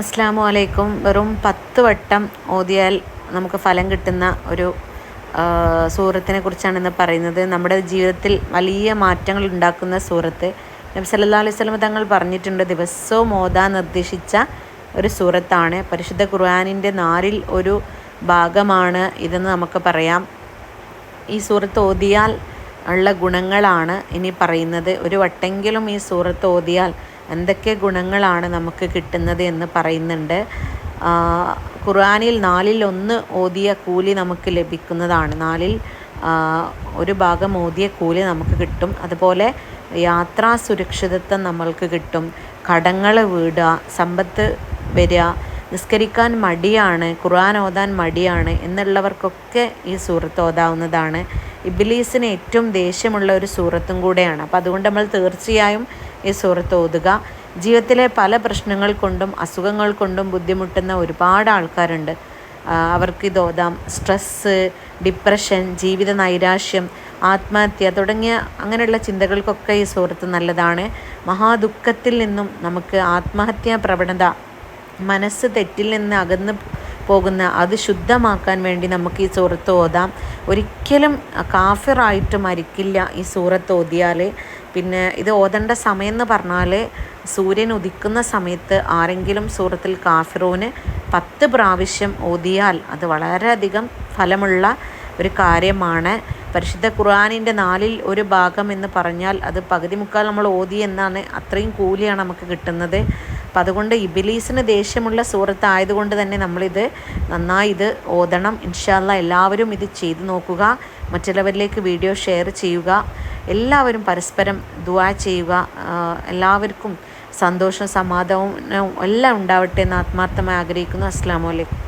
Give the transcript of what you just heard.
അസ്സാമു അലൈക്കും വെറും പത്ത് വട്ടം ഓതിയാൽ നമുക്ക് ഫലം കിട്ടുന്ന ഒരു സൂറത്തിനെ കുറിച്ചാണ് ഇന്ന് പറയുന്നത്. നമ്മുടെ ജീവിതത്തിൽ വലിയ മാറ്റങ്ങൾ ഉണ്ടാക്കുന്ന സൂറത്ത്. നബി സല്ലല്ലാഹു അലൈഹി സ്വലം തങ്ങൾ പറഞ്ഞിട്ടുണ്ട് ദിവസവും ഓതാൻ നിർദ്ദേശിച്ച ഒരു സൂറത്താണ്. പരിശുദ്ധ ഖുർആാനിന്റെ നാലിൽ ഒരു ഭാഗമാണ് ഇതെന്ന് നമുക്ക് പറയാം. ഈ സൂറത്ത് ഓതിയാൽ ഉള്ള ഗുണങ്ങളാണ് ഇനി പറയുന്നത്. ഒരു വട്ടെങ്കിലും ഈ സൂറത്ത് ഓതിയാൽ എന്തൊക്കെ ഗുണങ്ങളാണ് നമുക്ക് കിട്ടുന്നത് എന്ന് പറയുന്നുണ്ട്. ഖുർആാനിൽ നാലിൽ ഒന്ന് ഓതിയ കൂലി നമുക്ക് ലഭിക്കുന്നതാണ്. നാലിൽ ഒരു ഭാഗം ഓതിയ കൂലി നമുക്ക് കിട്ടും. അതുപോലെ യാത്രാ സുരക്ഷിതത്വം നമ്മൾക്ക് കിട്ടും. കടങ്ങൾ വീടുക സമ്പത്ത് വരിക നിസ്കരിക്കാൻ മടിയാണ് ഖുർആൻ ഓതാൻ മടിയാണ് എന്നുള്ളവർക്കൊക്കെ ഈ സൂറത്ത് ഓതാവുന്നതാണ്. ഇബിലീസിന് ഏറ്റവും ദേഷ്യമുള്ള ഒരു സൂറത്തും കൂടെയാണ്. അപ്പോൾ അതുകൊണ്ട് നമ്മൾ തീർച്ചയായും ഈ സൂറത്ത് ഓതുക. ജീവിതത്തിലെ പല പ്രശ്നങ്ങൾ കൊണ്ടും അസുഖങ്ങൾ കൊണ്ടും ബുദ്ധിമുട്ടുന്ന ഒരുപാട് ആൾക്കാരുണ്ട്. അവർക്ക് ഇത് ഓതാം. സ്ട്രെസ്സ് ഡിപ്രഷൻ ജീവിത നൈരാശ്യം ആത്മഹത്യ തുടങ്ങിയ അങ്ങനെയുള്ള ചിന്തകൾക്കൊക്കെ ഈ സുഹൃത്ത് നല്ലതാണ്. മഹാദുഃഖത്തിൽ നിന്നും നമുക്ക് ആത്മഹത്യാ പ്രവണത മനസ്സ് തെറ്റിൽ നിന്ന് അകന്ന് പോകുന്ന അത് ശുദ്ധമാക്കാൻ വേണ്ടി നമുക്ക് ഈ സൂറത്ത് ഓതാം. ഒരിക്കലും കാഫിറായിട്ട് മരിക്കില്ല ഈ സൂറത്ത് ഓതിയാൽ പിന്നെ ഇത് ഓതേണ്ട സമയം എന്ന് പറഞ്ഞാൽ സൂര്യൻ ഉദിക്കുന്ന സമയത്ത് ആരെങ്കിലും സൂറത്തിൽ കാഫിറൂന് പത്ത് പ്രാവശ്യം ഓതിയാൽ അത് വളരെയധികം ഫലമുള്ള ഒരു കാര്യമാണ്. പരിശുദ്ധ ഖുർആാനിന്റെ നാലിൽ ഒരു ഭാഗം എന്ന് പറഞ്ഞാൽ അത് പകുതി മുക്കാൽ നമ്മൾ ഓതി എന്നാണ് അത്രയും കൂലിയാണ് നമുക്ക് കിട്ടുന്നത്. അപ്പം അതുകൊണ്ട് ഇബിലീസിന് ദേഷ്യമുള്ള സൂറത്ത് ആയതുകൊണ്ട് തന്നെ നമ്മളിത് നന്നായി ഇത് ഓതണം. ഇൻഷാല്ല എല്ലാവരും ഇത് ചെയ്തു നോക്കുക. മറ്റുള്ളവരിലേക്ക് വീഡിയോ ഷെയർ ചെയ്യുക. എല്ലാവരും പരസ്പരം ദുവാ ചെയ്യുക. എല്ലാവർക്കും സന്തോഷവും സമാധാനവും എല്ലാം ഉണ്ടാവട്ടെ എന്ന് ആത്മാർത്ഥമായി ആഗ്രഹിക്കുന്നു. അസ്സാം